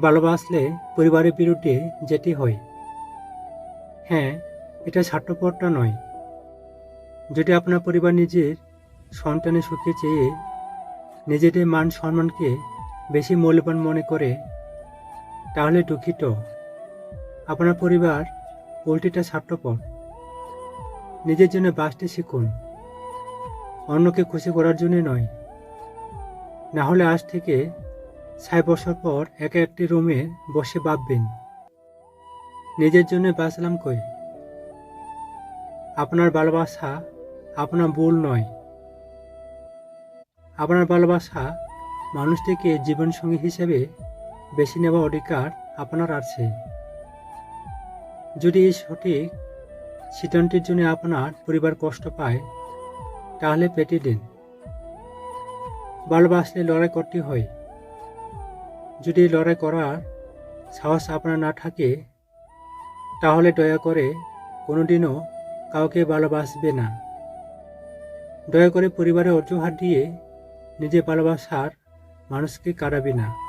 ভালোবাসলে পরিবারের বিরুদ্ধে যেতে হয়। হ্যাঁ এটা স্বার্থপরটা নয়। যদি আপনার পরিবার নিজের সন্তানের সুখে চেয়ে নিজেদের মান সম্মানকে বেশি মূল্যবান মনে করে, তাহলে দুঃখিত। আপনার পরিবার উল্টিটা স্বার্থপর। নিজের জন্য বাঁচতে শিখুন। অন্যকে খুশি করার জন্য নয়। না হলে আজ থেকে ছয় বছর পর একা একটি রুমে বসে ভাববেন। নিজের জন্য বাঁচলাম কই? আপনার ভালোবাসা আপনার ভুল নয়। আপনার ভালোবাসা মানুষটিকে জীবনসঙ্গী হিসেবে বেছে নেওয়া অধিকার আপনার আছে। যদি সঠিক সিদ্ধান্তের জন্য আপনার পরিবার কষ্ট পায়, তাহলে পেটে দিন। ভালোবাসলে লড়াই করতে হয়। যদি লড়াই করার সাহস আপনার না থাকে, তাহলে দয়া করে কোনোদিনও কাউকে ভালোবাসবে না। দয়া করে পরিবারের অজুহাত দিয়ে নিজে ভালোবাসার মানুষকে কাটাবে না।